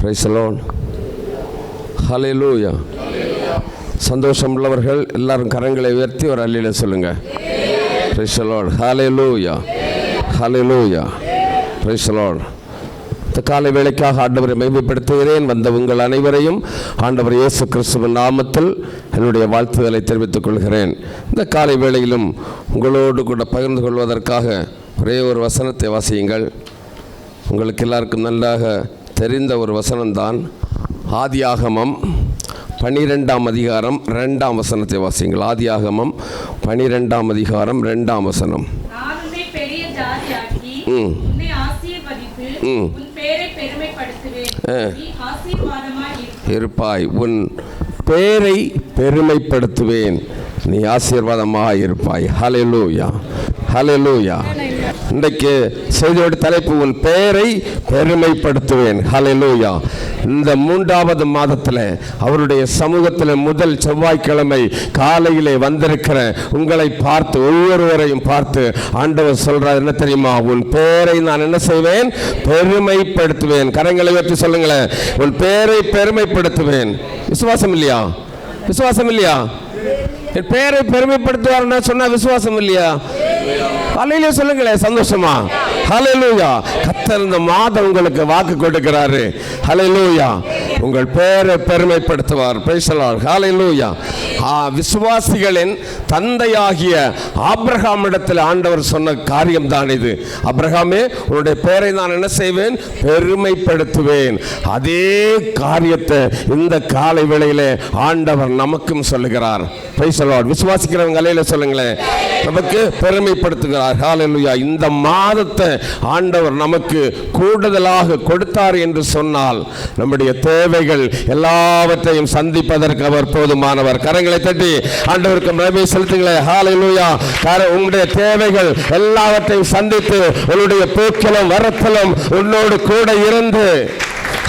பிரைசலோன் லூயா சந்தோஷம் உள்ளவர்கள் எல்லாரும் கரங்களை உயர்த்தி ஒரு அல்லில சொல்லுங்க. பிரைசலோன் ஹலே லூயா பிரைசலோன் இந்த காலை வேலைக்காக ஆண்டவரை மேம்படுத்துகிறேன் வந்த உங்கள் அனைவரையும் ஆண்டவர் இயேசு கிறிஸ்துவின் நாமத்தில் என்னுடைய வாழ்த்துதலை தெரிவித்துக் கொள்கிறேன். இந்த காலை வேளையிலும் உங்களோடு கூட பகிர்ந்து கொள்வதற்காக ஒரே ஒரு வசனத்தை வாசியுங்கள். உங்களுக்கு எல்லாருக்கும் நன்றாக தெரிந்த ஒரு வசனம்தான் ஆதியாகமம் பனிரெண்டாம் அதிகாரம் ரெண்டாம் வசனத்தை வாசியுங்கள். ஆதியாகமம் பனிரெண்டாம் அதிகாரம் ரெண்டாம் வசனம். ம். ம். உன் பேரை பெருமைப்படுத்துவேன். ஆ. நீ ஆசீர்வாதமாய் இரு. இருப்பாய். உன் பேரை பெருமைப்படுத்துவேன். நீ ஆசீர்வாதமாக இருப்பாய். ஹalleluya ஹalleluya இன்றைக்கு செய்தியோட தலைப்பு உன் பெயரை பெருமைப்படுத்துவேன். ஹலெலூயா இந்த மூன்றாவது மாதத்தில் அவருடைய சமூகத்தில் முதல் செவ்வாய்க்கிழமை காலையிலே வந்திருக்கிற உங்களை பார்த்து ஒவ்வொருவரையும் பார்த்து ஆண்டவர் சொல்றார் என்ன தெரியுமா? உன் பெயரை நான் என்ன செய்வேன்? பெருமைப்படுத்துவேன். கரங்களை வச்சு சொல்லுங்களேன். உன் பெயரை பெருமைப்படுத்துவேன். விசுவாசம் இல்லையா? விசுவாசம் இல்லையா? என் பெயரை பெருமைப்படுத்துவார்னா சொன்னா விசுவாசம் இல்லையா? அலையில சொல்லுங்களேன் சந்தோஷமா? ஹலலூயா கத்தர் இந்த மாதம் உங்களுக்கு வாக்கு கொடுக்கிறாரு. ஹலலூயா உங்கள் பெயரை பெருமைப்படுத்துவார் பேசலார். ஹலலூயா ஆ விசுவாசிகளின் தந்தையாகிய ஆபிரகாமிடத்தில் ஆண்டவர் சொன்ன காரியம் தான் இது. அப்ரஹாமே உன்னுடைய பெயரை நான் என்ன செய்வேன்? பெருமைப்படுத்துவேன். அதே காரியத்தை இந்த காலை வேளையில ஆண்டவர் நமக்கும் சொல்லுகிறார். பேசலார். விசுவாசிக்கிறவங்க அலையில சொல்லுங்களேன். நமக்கு பெருமைப்படுத்துகிறார். ஹalleluya இந்த மாதத்தை ஆண்டவர் நமக்கு கூடுதலாக கொடுத்தார் என்று சொன்னால் நம்முடைய தேவைகள் எல்லாவற்றையும் சந்திப்பதற்கு அவர் போதுமானவர். கரங்களை தட்டி ஆண்டவருக்கு மகிமை செலுத்துங்களேன் ஹalleluya கார உங்களுடைய தேவைகள் எல்லாவற்றையும் சந்தித்து உன்னுடைய போக்கிலும் வரத்திலும் உன்னோடு கூட இருந்து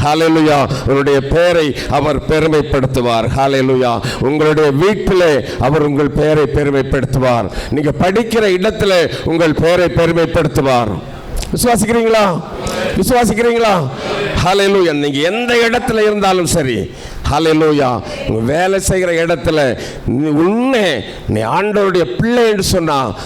ஹாலேலுயா உங்களுடைய பெயரை அவர் பெருமைப்படுத்துவார். ஹாலேலுயா உங்களுடைய வீட்டிலே அவர் உங்கள் பெயரை பெருமைப்படுத்துவார். நீங்க படிக்கிற இடத்துல உங்கள் பெயரை பெருமைப்படுத்துவார். விசுவாசிக்கிறீங்களா? விசுவாசிக்கிறீங்களா? ஹாலேலுயா நீங்க எந்த இடத்துல இருந்தாலும் சரி ஹலெலூயா வேலை செய்கிற இடத்துல நீ உன்னை நீ ஆண்டவருடைய பிள்ளை என்று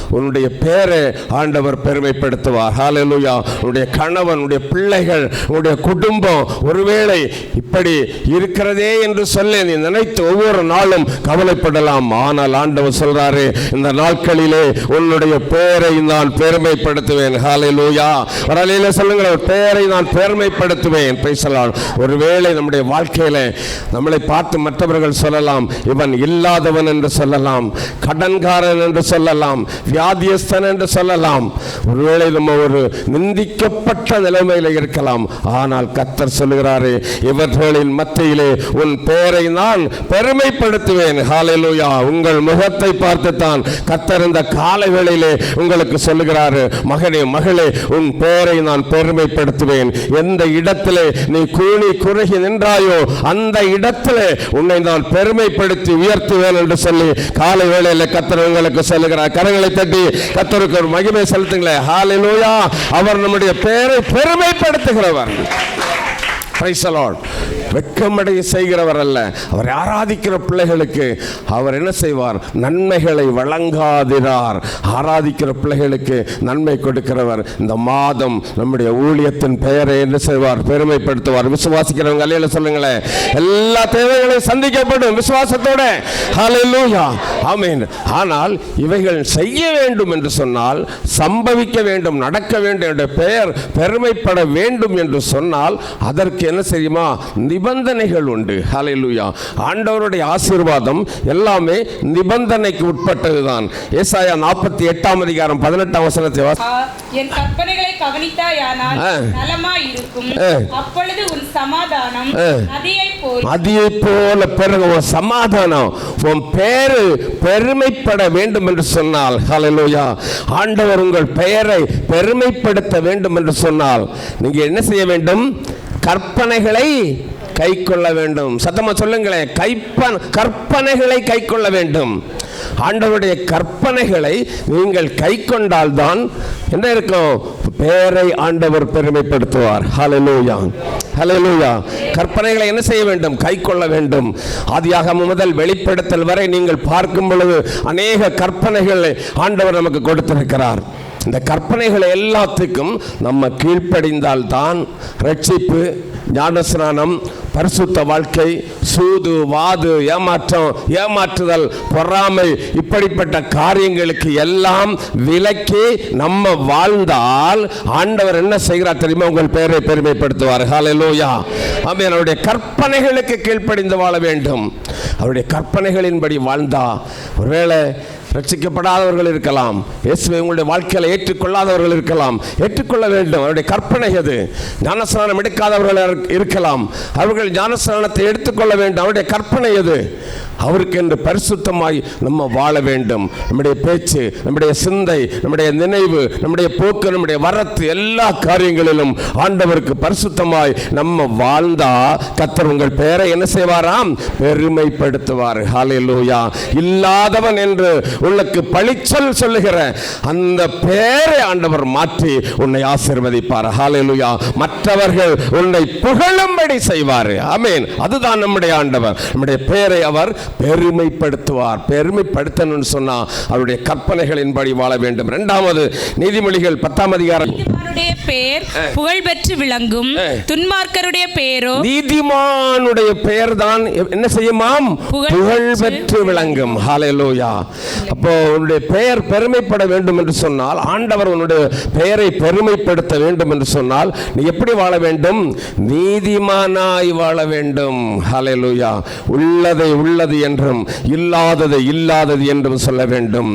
உன்னுடைய பேரை ஆண்டவர் பெருமைப்படுத்துவார். ஹலெலூயா உன்னுடைய கணவன் உன்னுடைய பிள்ளைகள் உன்னுடைய குடும்பம் ஒருவேளை இப்படி இருக்கிறதே என்று சொல்லி நீ நினைத்து ஒவ்வொரு நாளும் கவலைப்படலாம். ஆனால் ஆண்டவர் சொல்றாரு இந்த நாட்களிலே உன்னுடைய பேரை நான் பெருமைப்படுத்துவேன். ஹalleluya. வரலையில சொல்லுங்கள் பேரை நான் பெருமைப்படுத்துவேன். பேசலாம். ஒருவேளை நம்முடைய வாழ்க்கையில நம்மளை பார்த்து மற்றவர்கள் சொல்லலாம். இவன் இல்லாதவன் என்று சொல்லலாம். கடன்காரன் என்று சொல்லலாம். வியாதியஸ்தன் என்று சொல்லலாம். ஒருவேளை நம்ம ஒரு நிந்திக்கப்பட்ட நிலைமையில இருக்கலாம். ஆனால் கத்தர் சொல்லுகிறாரு இவர்களின் மத்தியிலே உன் பெயரை நான் பெருமைப்படுத்துவேன். ஹalleluya. உங்கள் முகத்தை பார்த்து தான் கத்தர் இந்த காலை உங்களுக்கு சொல்லுகிறாரு மகனே மகளே உன் பெயரை நான் பெருமைப்படுத்துவேன். எந்த இடத்திலே நீ கூணி குறுகி நின்றாயோ அந்த இடத்துல உன்னை நான் பெருமைப்படுத்தி உயர்த்துவேன் என்று சொல்லி காலை வேளையில் கத்தர் உங்களுக்கு சொல்லுகிறார். கரங்களை தட்டி கத்தருக்கு ஒரு மகிமை செலுத்துங்களேன் ஹalleluya அவர் நம்முடைய பெயரை பெருமைப்படுத்துகிறவர். Praise வெக்கமடைய செய்கிறவர் அல்ல அவரை ஆராதிக்கிற பிள்ளைகளுக்கு அவர் என்ன செய்வார்? நன்மைகளை வழங்காதிரார். ஆராதிக்கிற பிள்ளைகளுக்கு நன்மை கொடுக்கிறவர். இந்த மாதம் நம்முடைய ஊழியத்தின் பெயரை என்ன செய்வார்? பெருமைப்படுத்துவார். விசுவாசிக்கிறவங்க அல்லையில சொல்லுங்களேன் எல்லா தேவைகளையும் சந்திக்கப்படும் விசுவாசத்தோட. ஹalleluya ஆனால் இவைகள் செய்ய வேண்டும் என்று சொன்னால் சம்பவிக்க வேண்டும் நடக்க வேண்டும் என்ற பெயர் பெருமைப்பட வேண்டும் என்று சொன்னால் அதற்கு என்ன செய்யுமா? நிபந்தனைகள் உண்டு. ஹalleluya ஆண்டவருடைய ஆசீர்வாதம் எல்லாமே நிபந்தனைக்கு உட்பட்டதுதான். ஏசாயா நாற்பத்தி எட்டாம் அதிகாரம் பதினெட்டாம் வசனத்தை என் கற்பனைகளை கவனித்தாயானால். நலமாய் இருக்கும். அப்பொழுது உன் சமாதானம். நதியை போல் நதியை போல பெருக உன் சமாதானம் உன் பேரு பெருமைப்பட வேண்டும் என்று சொன்னால். ஹalleluya ஆண்டவர் உங்கள் பெயரை பெருமைப்படுத்த வேண்டும் என்று சொன்னால். நீங்க என்ன செய்ய வேண்டும்? கற்பனைகளை கை கொள்ள வேண்டும். சத்தமா சொல்லுங்களேன் கைப்பன் கற்பனைகளை கை கொள்ள வேண்டும். ஆண்டவருடைய கற்பனைகளை நீங்கள் கை கொண்டால்தான் என்ன இருக்கும்? பேரை ஆண்டவர் பெருமைப்படுத்துவார். ஹலலூயா ஹலலூயா கற்பனைகளை என்ன செய்ய வேண்டும்? கை கொள்ள வேண்டும். ஆதியாகமம் முதல் வெளிப்படுத்தல் வரை நீங்கள் பார்க்கும் பொழுது அநேக கற்பனைகளை ஆண்டவர் நமக்கு கொடுத்திருக்கிறார். இந்த கற்பனைகள் எல்லாத்துக்கும் நம்ம கீழ்ப்படிந்தால் தான் ரட்சிப்பு ஞானஸ்நானம் பரிசுத்த வாழ்க்கை சூது வாது ஏமாற்றம் ஏமாற்றுதல் பொறாமை இப்படிப்பட்ட காரியங்களுக்கு எல்லாம் விலக்கி நம்ம வாழ்ந்தால் ஆண்டவர் என்ன செய்கிறார் தெரியுமா? உங்கள் பெயரை பெருமைப்படுத்துவார். ஹalleluya ஆமென். அவருடைய கற்பனைகளுக்கு கீழ்ப்படிந்து வாழ வேண்டும். அவருடைய கற்பனைகளின்படி வாழ்ந்தா ஒருவேளை ரட்சிக்கப்படாதவர்கள் இருக்கலாம். இயேசுவை உங்களுடைய வாழ்க்கையில் ஏற்றுக்கொள்ளாதவர்கள் இருக்கலாம். ஏற்றுக்கொள்ள வேண்டும். அவருடைய கற்பனை அது ஞானஸ்நானம் எடுக்காதவர்கள் இருக்கலாம். அவர்கள் ஞானஸ்நானத்தை எடுத்துக்கொள்ள வேண்டும். அவருடைய கற்பனை அது அவருக்கு என்று பரிசுத்தமாய் நம்ம வாழ வேண்டும். நம்முடைய பேச்சு நம்முடைய சிந்தை நம்முடைய நினைவு நம்முடைய போக்கு நம்முடைய வரத்து எல்லா காரியங்களிலும் ஆண்டவருக்கு பரிசுத்தமாய் நம்ம வாழ்ந்தா கத்தர் உங்கள் பெயரை என்ன செய்வாராம்? பெருமைப்படுத்துவார். ஹalleluya. இல்லாதவன் என்று உனக்கு பழிச்சொல் சொல்லுகிற அந்த பெயரை ஆண்டவர் மாற்றி உன்னை ஆசீர்வதிப்பார். ஹalleluya. மற்றவர்கள் உன்னை புகழும்படி செய்வார். ஆமென் அதுதான் நம்முடைய ஆண்டவர். நம்முடைய பெயரை அவர் பெருமைப்படுத்துவார். பெருமைப்படுத்தணும்னு சொன்னா அவருடைய கற்பனைகளின்படி வாழ வேண்டும். இரண்டாவது நீதிமொழிகள் பத்தாம் அதிகாரம். பெயர் புகழ்பெற்று விளங்கும். துன்மார்க்கருடைய பெயரோ நீதிமானுடைய பெயர் தான் என்ன செய்யுமாம்? புகழ் புகழ் பெற்று விளங்கும். ஹalleluya அப்போ உன்னுடைய பெயர் பெருமைப்பட வேண்டும் என்று சொன்னால் ஆண்டவர் உன்னுடைய பெயரை பெருமைப்படுத்த வேண்டும் என்று சொன்னால் நீ எப்படி வாழ வேண்டும்? நீதிமானாய் வாழ வேண்டும். ஹலெலுயா உள்ளதை உள்ளது என்றும் இல்லாததை இல்லாதது என்றும் சொல்ல வேண்டும்.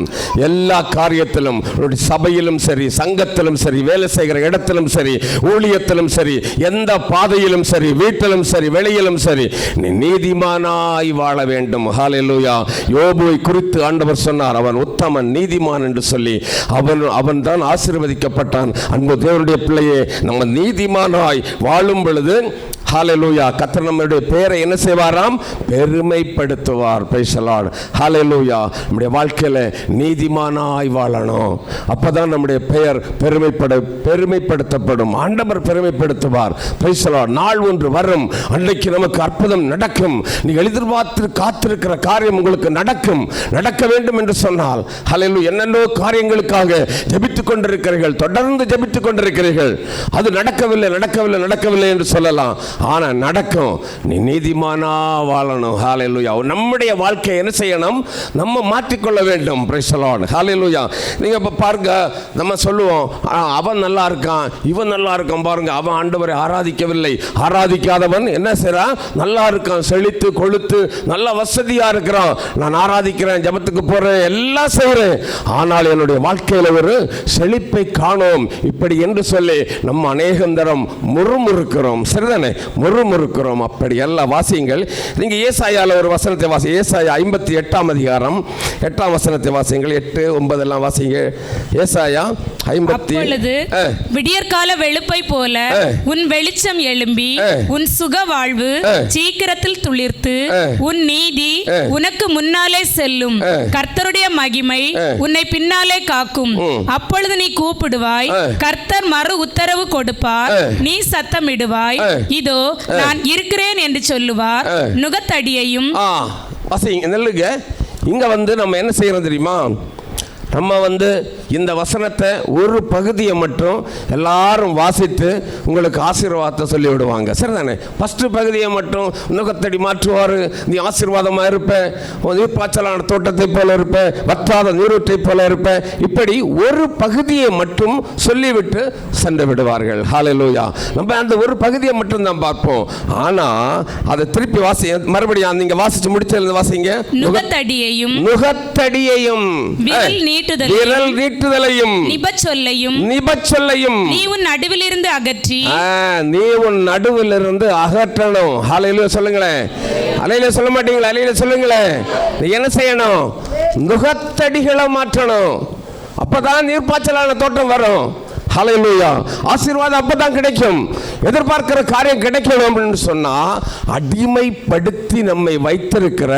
எல்லா காரியத்திலும் உன்னுடைய சபையிலும் சரி சங்கத்திலும் சரி வேலை செய்கிற இடத்திலும் சரி ஊழியத்திலும் சரி எந்த பாதையிலும் சரி வீட்டிலும் சரி வெளியிலும் சரி நீ நீதிமானாய் வாழ வேண்டும். ஹalleluya யோபுவை குறித்து ஆண்டவர் சொன்னார் அவன் உத்தமன் நீதிமான் என்று சொல்லி அவன் அவன் தான் ஆசீர்வதிக்கப்பட்டான். அன்பு தேவனுடைய பிள்ளையே நம்ம நீதிமானாய் வாழும் பொழுது ஹாலலூயா கத்தர் நம்முடைய பெயரை என்ன செய்வாராம் பெருமைப்படுத்துவார். பேசலாட் ஹாலலூயா நம்முடைய வாழ்க்கையில் நீதிமானாய் வாழணும். அப்போதான் நம்முடைய பெயர் பெருமைப்பட பெருமைப்படுத்தப்படும். ஆண்டவர் பெருமைப்படுத்துவார். பேசலாட் நாள் ஒன்று வரும். அன்னைக்கு நமக்கு அற்புதம் நடக்கும். நீங்கள் எதிர்பார்த்து காத்திருக்கிற காரியம் உங்களுக்கு நடக்கும். நடக்க வேண்டும் என்று சொன்னால் ஹலலு என்னென்னோ காரியங்களுக்காக ஜபித்துக் கொண்டிருக்கிறீர்கள். தொடர்ந்து ஜபித்துக் கொண்டிருக்கிறீர்கள். அது நடக்கவில்லை நடக்கவில்லை நடக்கவில்லை என்று சொல்லலாம். ஆனால் நடக்கும். நீ நீதிமானா வாழணும். ஹாலையிலுயா நம்முடைய வாழ்க்கையை என்ன செய்யணும்? நம்ம மாற்றிக்கொள்ள வேண்டும். Praise ஹாலையிலுயா நீங்கள் இப்போ பாருங்க நம்ம சொல்லுவோம் அவன் நல்லா இருக்கான் இவன் நல்லா இருக்கான். பாருங்க அவன் ஆண்டவரை ஆராதிக்கவில்லை. ஆராதிக்காதவன் என்ன செய்கிறான் நல்லா இருக்கான். செழித்து கொழுத்து நல்ல வசதியாக இருக்கிறான். நான் ஆராதிக்கிறேன் ஜெபத்துக்கு போகிறேன் எல்லாம் செய்கிறேன் ஆனால் என்னுடைய வாழ்க்கையில் ஒரு செழிப்பை காணோம். இப்படி என்று சொல்லி நம்ம அநேகந்தரம் முறுமுறுக்கிறோம். சரிதானே? முறுமுறுக்கிறோம் அப்படி. எல்லாம் வாசியுங்கள் நீங்கள் ஏசாயால ஒரு வசனத்தை வாசி ஏசாயா ஐம்பத்தி எட்டாம் அதிகாரம் எட்டாம் வசனத்தை வாசியங்கள் எட்டு ஒன்பதெல்லாம் வாசிங்க. ஏசாயா அப்பொழுது. விடியற்கால வெளுப்பை போல. உன் வெளிச்சம் எழும்பி. உன் சுக வாழ்வு. சீக்கிரத்தில் துளிர்த்து. உன் நீதி. உனக்கு முன்னாலே செல்லும். கர்த்தருடைய மகிமை. உன்னை பின்னாலே காக்கும். அப்பொழுது நீ கூப்பிடுவாய். கர்த்தர் மறு உத்தரவு கொடுப்பார். நீ சத்தமிடுவாய். இதோ நான் இருக்கிறேன் என்று சொல்லுவார். நுகத்தடியையும் நெல்லுங்க இங்க வந்து நம்ம என்ன செய்யறோம் தெரியுமா நம்ம வந்து இந்த வசனத்தை ஒரு பகுதியை மட்டும் எல்லாரும் வாசித்து உங்களுக்கு ஆசீர்வாதத்தை சொல்லி விடுவாங்க சரிதானே? ஃபஸ்ட்டு பகுதியை மட்டும் நுகத்தடி மாற்றுவார். நீ ஆசீர்வாதமாக இருப்ப. உன் நீர்ப்பாய்ச்சலான தோட்டத்தை போல இருப்ப. வற்றாத நீரூற்றை போல இருப்ப. இப்படி ஒரு பகுதியை மட்டும் சொல்லிவிட்டு சென்று விடுவார்கள். ஹalleluya நம்ம அந்த ஒரு பகுதியை மட்டும் தான் பார்ப்போம். ஆனா அதை திருப்பி வாசி மறுபடியும் நீங்க வாசிச்சு முடிச்சதுல வாசிங்க. நுகத்தடியையும் நுகத்தடியையும். நீட்டுதலையும் விரல் நீட்டுதலையும் நிபச்சொல்லையும் நிபச்சொல்லையும். நீ உன் நடுவிலிருந்து அகற்றி ஆ, நீ உன் நடுவில் இருந்து அகற்றணும். அலையில சொல்லுங்களேன். அலையில சொல்ல மாட்டீங்களா? அலையில சொல்லுங்களேன். என்ன செய்யணும்? நுகத்தடிகளை மாற்றணும். அப்பதான் நீர்ப்பாய்ச்சலான தோட்டம் வரும். ஹலையிலூயா ஆசீர்வாதம் அப்போ தான் கிடைக்கும். எதிர்பார்க்கிற காரியம் கிடைக்கணும் அப்படின்னு சொன்னால் அடிமைப்படுத்தி நம்மை வைத்திருக்கிற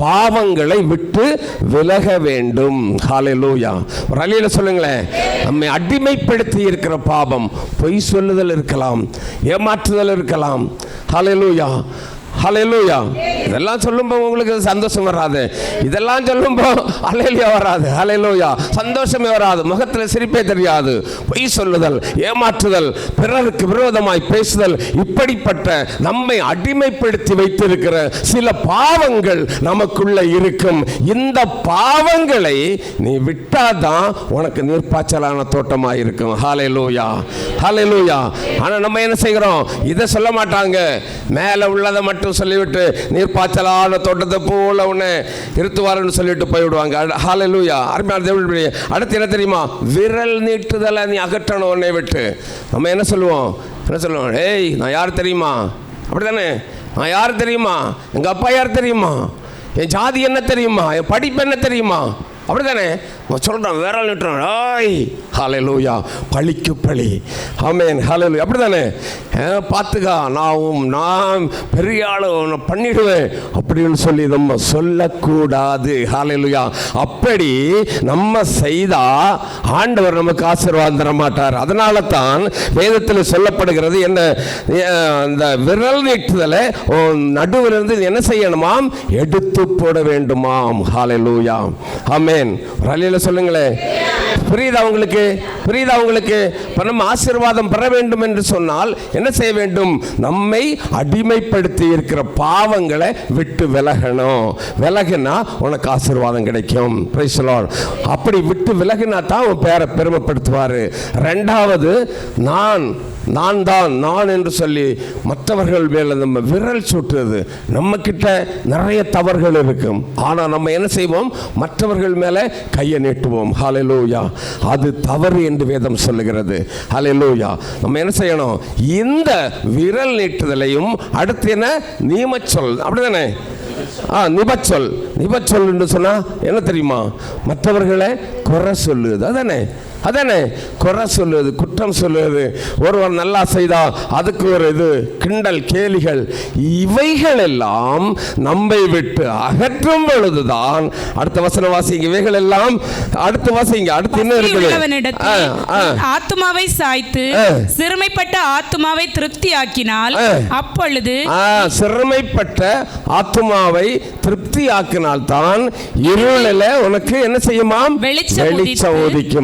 பாவங்களை விட்டு விலக வேண்டும். ஹலையிலூயா ஒரு அலையில் சொல்லுங்களேன். நம்மை அடிமைப்படுத்தி இருக்கிற பாவம் பொய் சொல்லுதல் இருக்கலாம் ஏமாற்றுதல் இருக்கலாம். ஹலையிலூயா ஹalleluya இதெல்லாம் சொல்லும்போது உங்களுக்கு சந்தோஷம் வராது. இதெல்லாம் சொல்லும்போது அலையிலியா வராது. ஹalleluya சந்தோஷமே வராது. முகத்தில் சிரிப்பே தெரியாது. பொய் சொல்லுதல் ஏமாற்றுதல் பிறருக்கு விரோதமாய் பேசுதல் இப்படிப்பட்ட நம்மை அடிமைப்படுத்தி வைத்திருக்கிற சில பாவங்கள் நமக்குள்ள இருக்கும். இந்த பாவங்களை நீ விட்டாதான் உனக்கு நிற்பாச்சலான தோட்டமாக இருக்கும். ஹாலைலூயா ஹாலை லூயா ஆனா நம்ம என்ன செய்கிறோம்? இதை சொல்ல மாட்டாங்க. மேலே உள்ளதை மட்டும் சொல்லிவிட்டு நீர்ப்பாய்ச்சலான தோட்டத்தை போல உன்னை இருத்துவாருன்னு சொல்லிட்டு போய்விடுவாங்க. ஹalleluya. அருமையான தேவனுடைய அடுத்து என்ன தெரியுமா? விரல் நீட்டுதலை நீ அகற்றணும் உன்னை விட்டு. நம்ம என்ன சொல்லுவோம்? என்ன சொல்லுவோம்? ஏய் நான் யார் தெரியுமா? அப்படிதானே நான் யார் தெரியுமா? எங்கள் அப்பா யார் தெரியுமா? என் ஜாதி என்ன தெரியுமா? என் படிப்பு என்ன தெரியுமா? அப்படிதானே சொல்கிறான் விரல் நிட்டுறான் ஆய் ஹலலூயா பழிக்கு பழி. ஆமேன் ஹலலு அப்படி தானே பார்த்துக்கா நான் நான் பெரிய ஆள் உன்னை பண்ணிடுவேன். அப்படின்னு சொல்லி நம்ம சொல்லக்கூடாது ஹலலுயா அப்படி நம்ம செய்தா ஆண்டவர் நமக்கு ஆசீர்வாதம் தர மாட்டார். அதனால தான் வேதத்தில் சொல்லப்படுகிறது என்ன அந்த இந்த விரல் நீட்டுதலை நடுவில் இருந்து என்ன செய்யணுமாம்? எடுத்து போட வேண்டுமாம். ஹalleluya. ஆமேன். ஒரு அலையில சொல்லுங்களேன். புரியுதா உங்களுக்கு? புரியுதா உங்களுக்கு? நம்ம ஆசீர்வாதம் பெற வேண்டும் என்று சொன்னால் என்ன செய்ய வேண்டும்? நம்மை அடிமைப்படுத்தி இருக்கிற பாவங்களை விட்டு விலகணும். விலகுனா உனக்கு ஆசீர்வாதம் கிடைக்கும். அப்படி விட்டு விலகினா தான் உன் பேரை பெருமைப்படுத்துவார். ரெண்டாவது நான் நான் தான் நான் என்று சொல்லி மற்றவர்கள் மேலே நம்ம விரல் சுட்டுறது. நம்ம கிட்ட நிறைய தவறுகள் இருக்கும். ஆனால் நம்ம என்ன செய்வோம்? மற்றவர்கள் மேலே கையை நீட்டுவோம். ஹலெலூயா அது தவறு என்று வேதம் சொல்லுகிறது. ஹலெலூயா நம்ம என்ன செய்யணும்? இந்த விரல் நீட்டுதலையும் அடுத்து என்ன? நீமச்சொல் அப்படிதானே? ஆ நிபச்சொல். நிபச்சொல் என்று சொன்னா என்ன தெரியுமா? மற்றவர்களை குறை சொல்லுது. அதானே? அதானே குறை சொல்லுவது குற்றம் சொல்லுவது ஒருவர் நல்லா செய்தா அதுக்கு ஒரு இது கிண்டல் கேலிகள் இவைகள் எல்லாம் நம்மை விட்டு அகற்றும் பொழுதுதான் அடுத்த வசனம் வாசிங்க இவைகள் எல்லாம் அடுத்து வாசிங்க அடுத்து என்ன இருக்குது உள்ளவனிடத்தில் ஆ, ஆ. ஆத்துமாவை சாய்த்து. சிறுமைப்பட்ட ஆத்துமாவை திருப்தியாக்கினால் ஆ. அப்பொழுது சிறுமைப்பட்ட ஆத்துமாவை திருப்தியாக்கினால் தான் இருளில் உனக்கு என்ன செய்யுமாம் வெளிச்சம் வெளிச்சம் உதித்து.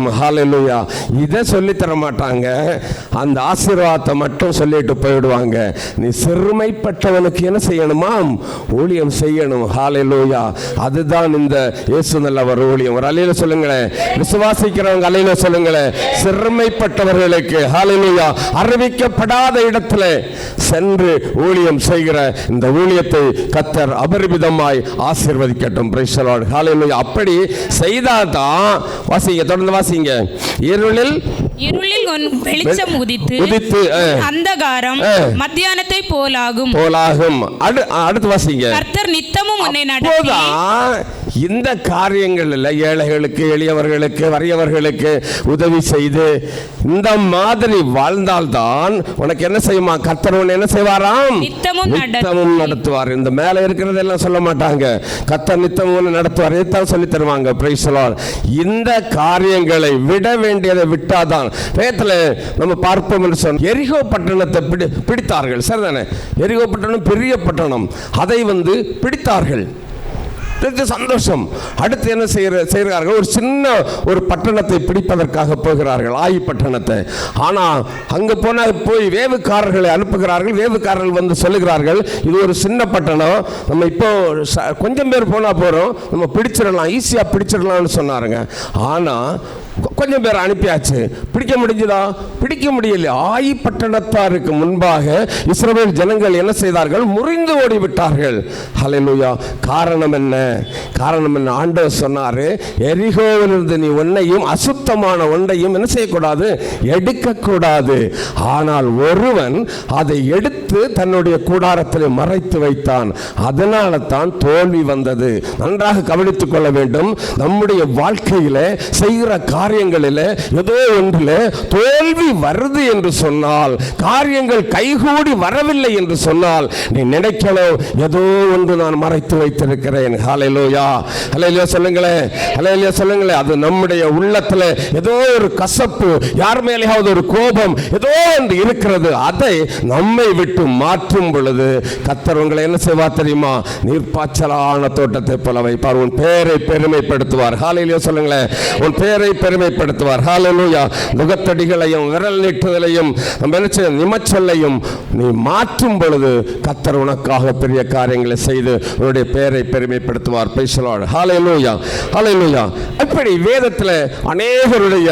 அல்லையா இதை சொல்லித்தர தர மாட்டாங்க அந்த ஆசீர்வாதத்தை மட்டும் சொல்லிட்டு போயிடுவாங்க. நீ சிறுமைப்பட்டவனுக்கு என்ன செய்யணுமாம் ஊழியம் செய்யணும். ஹalleluya. அதுதான் இந்த இயேசு நல்லவர் ஊழியம். ஒரு அலையில சொல்லுங்களேன். விசுவாசிக்கிறவங்க அலையில சொல்லுங்களேன். சிறுமைப்பட்டவர்களுக்கு ஹalleluya. அறிவிக்கப்படாத இடத்துல சென்று ஊழியம் செய்கிற இந்த ஊழியத்தை கத்தர் அபரிமிதமாய் ஆசீர்வதிக்கட்டும். பிரைசலாட் தி லோயா அப்படி செய்தாதான் வாசிங்க தொடர்ந்து வாசிங்க. இருளில் இருளில் வெளிச்சம் உதித்து உதித்து. அந்தகாரம். மத்தியானத்தை போலாகும் போலாகும் அடு அடுத்து வாசிங்க கர்த்தர் நித்தமும் உன்னை நடத்தி இந்த காரியங்களில் ஏழைகளுக்கு எளியவர்களுக்கு வறியவர்களுக்கு உதவி செய்து இந்த மாதிரி வாழ்ந்தால்தான் உனக்கு என்ன செய்யுமா? கர்த்தர் என்ன செய்வாராம்? நித்தமும் நடத்தி. நித்தமும் நடத்துவார். இந்த மேல இருக்கிறதெல்லாம் சொல்ல மாட்டாங்க. கர்த்தர் நித்தமும் நடத்துவார். இதைத்தான் சொல்லி தருவாங்க. இந்த காரியங்களை விட வேண்டியதை விட்டாதான். வேதத்தில் நம்ம பார்ப்போம் என்று சொன்ன எரிகோ பட்டணத்தை பிடி பிடித்தார்கள். சரிதானே? எரிகோ பட்டணம் பெரிய பட்டணம். அதை வந்து பிடித்தார்கள். சந்தோஷம். அடுத்து என்ன செய்கிற செய்கிறார்கள்? ஒரு சின்ன ஒரு பட்டணத்தை பிடிப்பதற்காக போகிறார்கள் ஆயி பட்டணத்தை. ஆனால் அங்கே போனால் போய் வேவுக்காரர்களை அனுப்புகிறார்கள் வேவுக்காரர்கள் வந்து சொல்லுகிறார்கள் இது ஒரு சின்ன பட்டணம் நம்ம இப்போ கொஞ்சம் பேர் போனால் போகிறோம் நம்ம பிடிச்சிடலாம் ஈஸியாக பிடிச்சிடலாம்னு சொன்னாருங்க. ஆனால் கொஞ்சம் பேர் அனுப்பியாச்சு. பிடிக்க முடிஞ்சுதா? பிடிக்க முடியல. ஆயி பட்டணத்தாருக்கு முன்பாக இஸ்ரவேல் ஜனங்கள் என்ன செய்தார்கள்? முறிந்து ஓடி விட்டார்கள் காரணம் என்ன? காரணம் என்ன? ஆண்டவர் சொன்னாரு எரிகோவிலிருந்து நீ ஒன்னையும் அசுத்தமான ஒன்றையும் என்ன செய்யக்கூடாது? எடுக்கக்கூடாது. ஆனால் ஒருவன் அதை எடுத்து தன்னுடைய கூடாரத்தில் மறைத்து வைத்தான். அதனால தான் தோல்வி வந்தது. நன்றாக கவனித்துக் கொள்ள வேண்டும். நம்முடைய வாழ்க்கையில செய்கிற காரியங்கள் காரியங்களில் ஏதோ ஒன்றில் தோல்வி வருது என்று சொன்னால் காரியங்கள் கைகூடி வரவில்லை என்று சொன்னால் நீ நினைக்கணும் ஏதோ ஒன்று நான் மறைத்து வைத்திருக்கிறேன். ஹலையிலோயா ஹலையிலோ சொல்லுங்களேன் ஹலையிலோ சொல்லுங்களேன் அது நம்முடைய உள்ளத்துல ஏதோ ஒரு கசப்பு யார் மேலேயாவது ஒரு கோபம் ஏதோ ஒன்று இருக்கிறது. அதை நம்மை விட்டு மாற்றும் பொழுது கத்தர் உங்களை என்ன செய்வா தெரியுமா? நீர்ப்பாய்ச்சலான தோட்டத்தை போல வைப்பார். உன் பேரை பெருமைப்படுத்துவார். ஹalleluya சொல்லுங்களேன் உன் பேரை வெளிப்படுத்துவார். ஹாலலூயா முகத்தடிகளையும் விரல் நீட்டுதலையும் நம்ம நிமச்சொல்லையும் நீ மாற்றும் பொழுது கத்தர் உனக்காக பெரிய காரியங்களை செய்து உன்னுடைய பெயரை பெருமைப்படுத்துவார். பேசலாடு ஹாலலூயா ஹாலலூயா அப்படி வேதத்தில் அநேகருடைய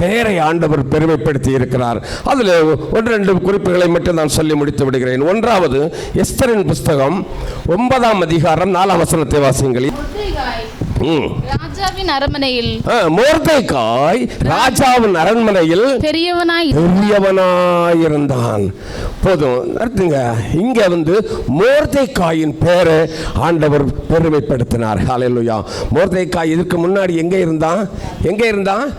பெயரை ஆண்டவர் பெருமைப்படுத்தி இருக்கிறார். அதில் ஒன்று ரெண்டு குறிப்புகளை மட்டும் நான் சொல்லி முடித்து விடுகிறேன். ஒன்றாவது எஸ்தரின் புஸ்தகம் ஒன்பதாம் அதிகாரம் நாலாம் வசனத்தை வாசியுங்கள். ராஜாவின் அரண்மனையில். மோர்தேக்காய் ராஜாவின் அரண்மனையில் பெரியவனாய் பெரியவனாயிருந்தான். போதும் நிறுத்துங்க. இங்க வந்து மோர்தேக்காயின் பேரை ஆண்டவர் பெருமைப்படுத்தினார். ஹalleluya. மோர்தேக்காய் இதுக்கு முன்னாடி எங்க இருந்தான்? எங்க இருந்தான்?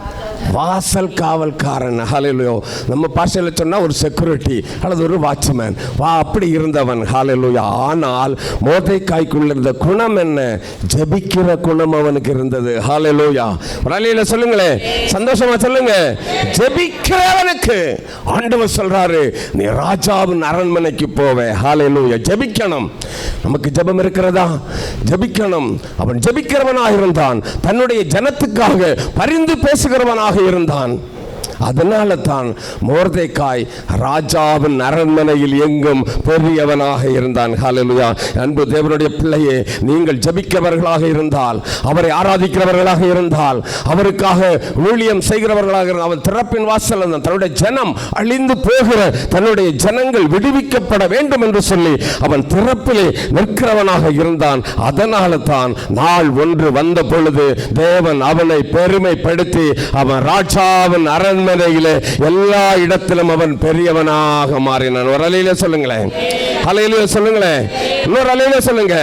வாசல் காவல்காரன். ஹாலையிலோ நம்ம பாஷையில் சொன்னா ஒரு செக்யூரிட்டி அல்லது ஒரு வாட்ச்மேன் வா அப்படி இருந்தவன். ஹாலையிலோயா ஆனால் மோர்தேக்காய்க்குள்ள இருந்த குணம் என்ன? ஜெபிக்கிற குணம் அவனுக்கு இருந்தது. ஹாலையிலோயா ஒரு சொல்லுங்களேன் சந்தோஷமா சொல்லுங்க. ஜெபிக்கிறவனுக்கு. ஆண்டவர் சொல்றாரு நீ ராஜாவின் அரண்மனைக்கு போவே. ஹாலையிலோயா ஜெபிக்கணும். நமக்கு ஜெபம் இருக்கிறதா? ஜெபிக்கணும். அவன் ஜபிக்கிறவனாக இருந்தான் தன்னுடைய ஜனத்துக்காக பரிந்து பேசுகிறவனாக இருந்தான். அதனால தான் மோர்தேக்காய் ராஜாவின் அரண்மனையில் எங்கும் பெரியவனாக இருந்தான். ஹாலலுயா அன்பு தேவனுடைய பிள்ளையே நீங்கள் ஜபிக்கிறவர்களாக இருந்தால் அவரை ஆராதிக்கிறவர்களாக இருந்தால் அவருக்காக ஊழியம் செய்கிறவர்களாக இருந்தால் அவன் திறப்பின் வாசல் தன்னுடைய ஜனம் அழிந்து போகிற தன்னுடைய ஜனங்கள் விடுவிக்கப்பட வேண்டும் என்று சொல்லி அவன் திறப்பிலே நிற்கிறவனாக இருந்தான். அதனால தான் நாள் ஒன்று வந்த பொழுது தேவன் அவனை பெருமைப்படுத்தி அவன் ராஜாவின் அரண்மனையிலே எல்லா இடத்திலும் அவன் பெரியவனாக மாறினான். ஒரு அலையில சொல்லுங்களேன். அலையில சொல்லுங்களேன். இன்னொரு அலையில சொல்லுங்க.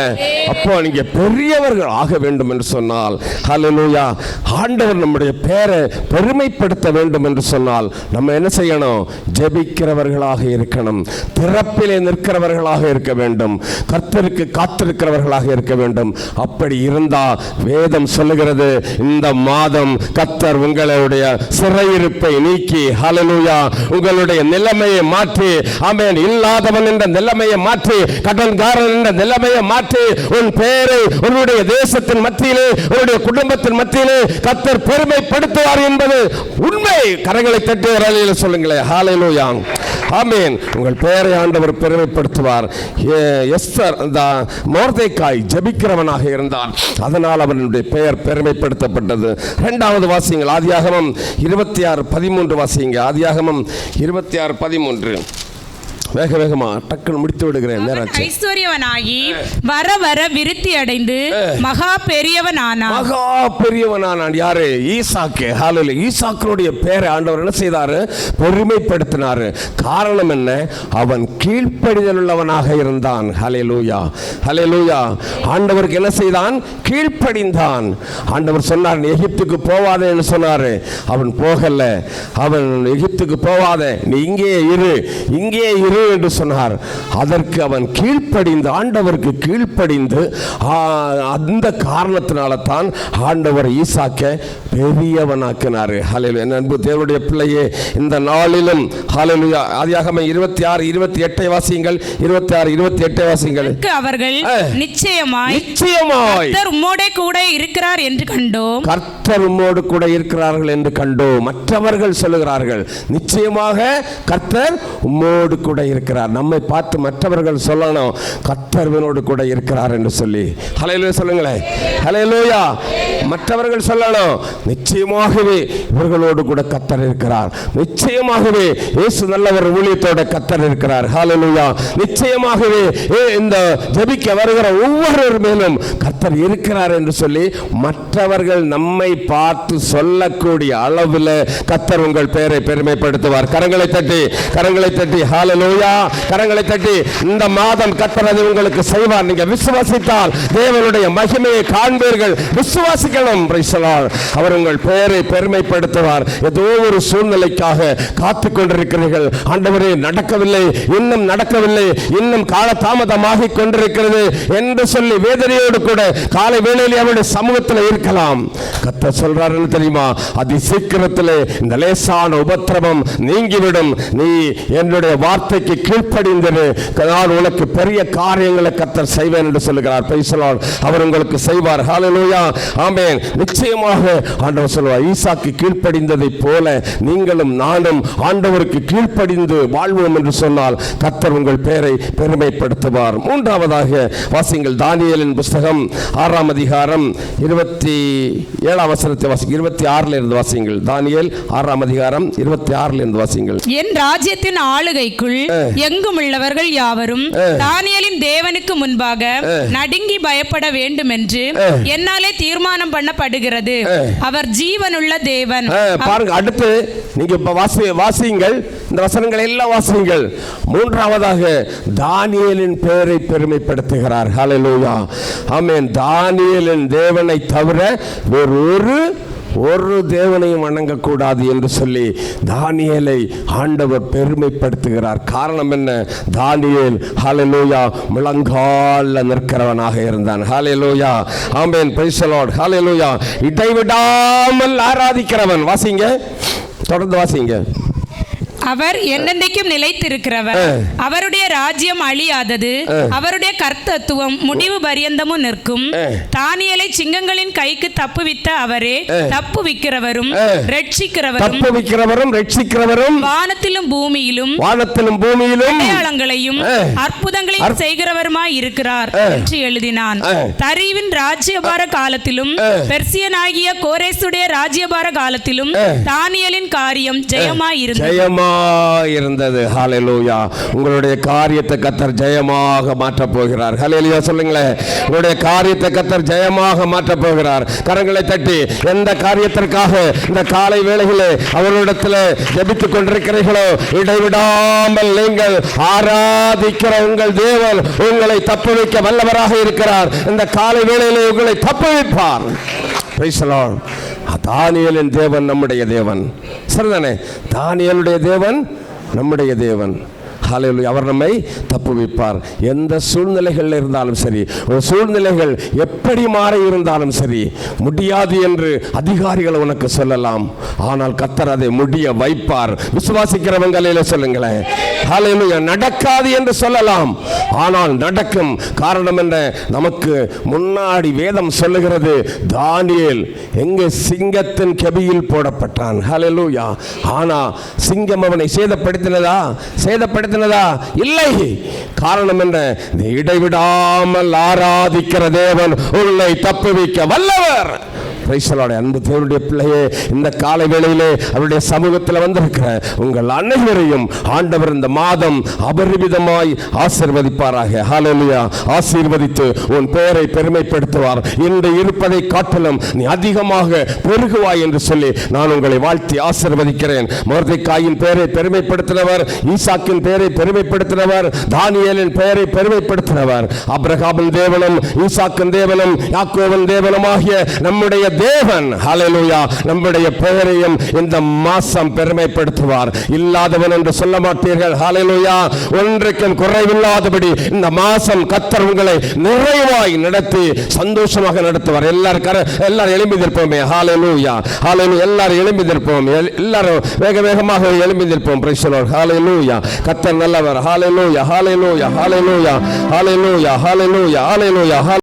அப்போ நீங்க பெரியவர்கள் ஆக வேண்டும் என்று சொன்னால் ஹலலூயா ஆண்டவர் நம்முடைய பேரை பெருமைப்படுத்த வேண்டும் என்று சொன்னால் நம்ம என்ன செய்யணும்? ஜெபிக்கிறவர்களாக இருக்கணும். திறப்பிலே நிற்கிறவர்களாக இருக்க வேண்டும். கர்த்தருக்கு காத்திருக்கிறவர்களாக இருக்க வேண்டும். அப்படி இருந்தால் வேதம் சொல்லுகிறது இந்த மாதம் கத்தர் உங்களுடைய சிறையிருப்பை நீக்கி ஹலலூயா உங்களுடைய நிலைமையை மாற்றி அவன் இல்லாதவன் என்ற நிலைமையை மாற்றி கடன்காரன் என்ற நிலைமையை மாற்றி உன் பெயரை உன்னுடைய தேசத்தின் மத்தியிலே உன்னுடைய குடும்பத்தின் மத்தியிலே கத்தர் பெருமைப்படுத்துவார் என்பது உண்மை. கரங்களை தட்டு சொல்லுங்களேன் ஹாலலூயா ஆமீன். உங்கள் பெயரை ஆண்டவர் பெருமைப்படுத்துவார். எஸ்தர் அந்த மோர்தேக்காய் ஜெபிக்கிறவனாக இருந்தான். அதனால் அவனுடைய பெயர் பெருமைப்படுத்தப்பட்டது. ரெண்டாவது வாசியங்கள் ஆதியாகமம் இருபத்தி ஆறு பதிமூன்று வாசியங்கள் ஆதியாகமம் இருபத்தி ஆறு பதிமூன்று. வேக வேகமா டக்குன்னு முடித்து விடுகிறேன். நேராச்சு. ஐஸ்வர்யவனாகி வர வர விருத்தி அடைந்து மகா பெரியவனானான் மகா பெரியவனானான். யாரு? ஈசாக்கு. ஹalleluya ஈசாக்கினுடைய பேரை ஆண்டவர் என்ன செய்தாரு? பெருமைப்படுத்தினாரு காரணம் என்ன? அவன் கீழ்ப்படிதல் உள்ளவனாக இருந்தான். ஹalleluya ஹalleluya ஆண்டவருக்கு என்ன செய்தான்? கீழ்ப்படிந்தான். ஆண்டவர் சொன்னார் எகிப்துக்கு போவாதேன்னு சொன்னாரு. அவன் போகல. அவன் எகிப்துக்கு போவாதே. நீ இங்கே இரு. இங்கே இரு. என்று சொன்னார். அதற்கு அவன் கீழ்ப்படிந்து ஆண்டவருக்கு கீழ்ப்படிந்து அந்த காரணத்தினால தான் ஆண்டவர் ஈசாக்க பெரியவனாக்கினார். ஹalleluya. என் அன்பு தேவனுடைய பிள்ளையே இந்த நாளிலும் ஹalleluya ஆதியாகமம் இருபத்தி ஆறு இருபத்தி எட்டை வாசியுங்கள். இருபத்தி ஆறு இருபத்தி எட்டை வாசியுங்கள். அவர்கள். நிச்சயமாய் நிச்சயமாய் கர்த்தர் உம்மோடே கூட இருக்கிறார் என்று கண்டோம். கர்த்தர் உம்மோடு கூட இருக்கிறார்கள் என்று கண்டோம். மற்றவர்கள் சொல்லுகிறார்கள் நிச்சயமாக கர்த்தர் உம்மோடு கூட இருக்கிறார். நம்மை பார்த்து மற்றவர்கள் சொல்லணும் கத்தர்வனோடு கூட இருக்கிறார் என்று சொல்லி. ஹலையிலூயா சொல்லுங்களேன் ஹலையிலோயா மற்றவர்கள் சொல்லணும் நிச்சயமாகவே இவர்களோடு கூட கத்தர் இருக்கிறார். நிச்சயமாகவே இயேசு நல்லவர் ஊழியத்தோட கத்தர் இருக்கிறார். ஹாலலுயா நிச்சயமாகவே ஏ, இந்த ஜபிக்க வருகிற ஒவ்வொருவர் மேலும் கத்தர் இருக்கிறார் என்று சொல்லி மற்றவர்கள் நம்மை பார்த்து சொல்லக்கூடிய அளவில் கத்தர் உங்கள் பெயரை பெருமைப்படுத்துவார். கரங்களை தட்டி கரங்களை தட்டி ஹாலலோயா ஹalleluya கரங்களை தட்டி இந்த மாதம் கர்த்தர் உங்களுக்கு செய்வார். நீங்க விசுவாசித்தால் தேவனுடைய மகிமையை காண்பீர்கள். விசுவாசிக்கணும் அவர் உங்கள் பெயரை பெருமைப்படுத்துவார். ஏதோ ஒரு சூழ்நிலைக்காக காத்து கொண்டிருக்கிறீர்கள். ஆண்டவரே நடக்கவில்லை. இன்னும் நடக்கவில்லை. இன்னும் கால தாமதமாகிக் கொண்டிருக்கிறது என்று சொல்லி வேதனையோடு கூட காலை வேளையில் அவருடைய சமூகத்தில் இருக்கலாம். கத்த சொல்றாருன்னு தெரியுமா? அதி சீக்கிரத்தில் இந்த லேசான உபத்திரவம் நீங்கிவிடும். நீ என்னுடைய வார்த்தைக்கு கீழ்ப்படிந்திரு நான் உனக்கு பெரிய காரியங்களை கத்தர் செய்வேன் என்று சொல்லுகிறார். பைசலால் அவர் உங்களுக்கு செய்வார். ஹalleluya ஆமென் நிச்சயமாக ஆண்டவர் சொல்வார். ஈசாக்கு கீழ்ப்படிந்ததைப் போல நீங்களும் நானும் ஆண்டவருக்கு கீழ்ப்படிந்து வாழ்வோம் என்று சொன்னால் கத்தர் உங்கள் பெயரை பெருமைப்படுத்துவார். மூன்றாவதாக வாசிங்கள். தானியேலின் புஸ்தகம் ஆறாம் அதிகாரம் இருபத்தி ஏழாம் வசனத்தை வாசிங்க இருபத்தி ஆறுல இருந்து வாசிங்கள். தானியேல் ஆறாம் அதிகாரம் இருபத்தி ஆறுல இருந்து வாசிங்கள். என் ராஜ்யத்தின் ஆளுகைக்குள் எங்கும் உள்ளவர்கள் யாவரும் தானியேலின் தேவனுக்கு முன்பாக நடுங்கி பயப்பட வேண்டும் என்று என்னாலே தீர்மானம் பண்ணப்படுகிறது. அவர் ஜீவனுள்ள தேவன். பாருங்க அடுத்து நீங்க இப்ப வாசி வாசியுங்கள். இந்த வசனங்களை எல்லாம் வாசியுங்கள். மூன்றாவதாக தானியேலின் பெயரை பெருமைப்படுத்துகிறார். ஹalleluya. ஆமென். தானியேலின் தேவனை தவிர வேறொரு ஒரு ஒரு தேவனையும் வணங்கக்கூடாது என்று சொல்லி தானியேலை ஆண்டவர் பெருமைப்படுத்துகிறார். காரணம் என்ன? தானியல் ஹாலலோயா முழங்கால நிற்கிறவனாக இருந்தான். ஹாலலோயா ஆம்பேன் பைசலோட் ஹாலலோயா இடைவிடாமல் ஆராதிக்கிறவன். வாசிங்க. தொடர்ந்து வாசிங்க. அவர் என்னென்றைக்கும் நிலைத்திருக்கிறவர். அவருடைய ராஜ்யம் அழியாதது. அவருடைய கர்த்தத்துவம் முடிவு பரியந்தமும் நிற்கும். தானியலை சிங்கங்களின் கைக்கு தப்புவித்த அவரே தப்புவிக்கிறவரும் ரட்சிக்கிறவரும் தப்புவிக்கிறவரும் ரட்சிக்கிறவரும் வானத்திலும் பூமியிலும் வானத்திலும் பூமியிலும் அடையாளங்களையும். அற்புதங்களையும் அற்ப- செய்கிறவருமாய் இருக்கிறார் என்று எழுதினான். தரீவின் ராஜ்யபார காலத்திலும் பெர்சியனாகிய கோரேசுடைய ராஜ்யபார காலத்திலும் தானியலின் காரியம் ஜெயமாய் இருந்தது. இருந்தது. ஹalleluya உங்களுடைய காரியத்தை கத்தர் ஜெயமாக மாற்றப் போகிறார். ஹalleluya சொல்லுங்களேன் உங்களுடைய காரியத்தை கத்தர் ஜெயமாக மாற்றப் போகிறார். கரங்களை தட்டி எந்த காரியத்திற்காக இந்த காலை வேளையிலே அவர்களிடத்தில் ஜபித்துக் கொண்டிருக்கிறீர்களோ இடைவிடாமல் நீங்கள் ஆராதிக்கிற உங்கள் தேவன் உங்களை தப்புவிக்க வல்லவராக இருக்கிறார். இந்த காலை வேளையிலே உங்களை தப்பு வைப்பார். தானியலின் தேவன் நம்முடைய தேவன். சரிதானே? தானியலுடைய தேவன் நம்முடைய தேவன். ஹalleluya. அவர் நம்மை தப்புவிப்பார். எந்த சூழ்நிலைகளில் இருந்தாலும் சரி ஒரு சூழ்நிலைகள் எப்படி மாறி இருந்தாலும் சரி முடியாது என்று அதிகாரிகள் உனக்கு சொல்லலாம். ஆனால் கத்தர் அதை முடிய வைப்பார். விசுவாசிக்கிறவங்களில சொல்லுங்களேன். ஹalleluya. நடக்காது என்று சொல்லலாம். ஆனால் நடக்கும். காரணம் என்ன? நமக்கு முன்னாடி வேதம் சொல்லுகிறது. தானியல் எங்கே சிங்கத்தின் கெபியில் போடப்பட்டான். ஹalleluya. ஆனா சிங்கம் அவனை சேதப்படுத்தினதா? சேதப்படுத்தின சேதப்படுத்தினதா இல்லை. காரணம் என்ன இடைவிடாமல் ஆராதிக்கிற தேவன் உன்னை தப்புவிக்க வல்லவர். அன்பு தேவனுடைய பிள்ளையே இந்த காலை வேளையிலே அவருடைய சமூகத்தில் வந்திருக்கிற உங்கள் அனைவரையும் ஆண்டவர் இந்த மாதம் அபரிமிதமாய் ஆசிர்வதிப்பாராக. ஹாலலியா ஆசீர்வதித்து உன் பெயரை பெருமைப்படுத்துவார். இன்று இருப்பதை காட்டிலும் நீ அதிகமாக பெருகுவாய் என்று சொல்லி நான் உங்களை வாழ்த்தி ஆசிர்வதிக்கிறேன். மோர்தைக்காயின் பெயரை பெருமைப்படுத்தினவர் ஈசாக்கின் பெயரை பெருமைப்படுத்தினவர் தானியலின் பெயரை பெருமைப்படுத்தினவர். அப்ரஹாமின் தேவனும் ஈசாக்கின் தேவனும் யாக்கோவன் தேவனும் ஆகிய நம்முடைய தேவன். ஹalleluya நம்முடைய பெயரையும் இந்த மாசம் பெருமைப்படுத்துவார். இல்லாதவன் என்று சொல்ல மாட்டீர்கள். ஹalleluya ஒன்றுக்கும் குறைவில்லாதபடி இந்த மாசம் கத்தர் உங்களை நிறைவாய் நடத்தி சந்தோஷமாக நடத்துவார். எல்லாரும் கர எல்லாரும் எழும்பி நிற்போமே ஹalleluya ஹalleluya எல்லாரும் எழும்பி எல்- எல்லாரும் வேக வேகமாக எழும்பி நிற்போம் பிரைஸ் தி கத்தர் நல்லவர். ஹalleluya ஹalleluya ஹalleluya ஹalleluya ஹalleluya ஹalleluya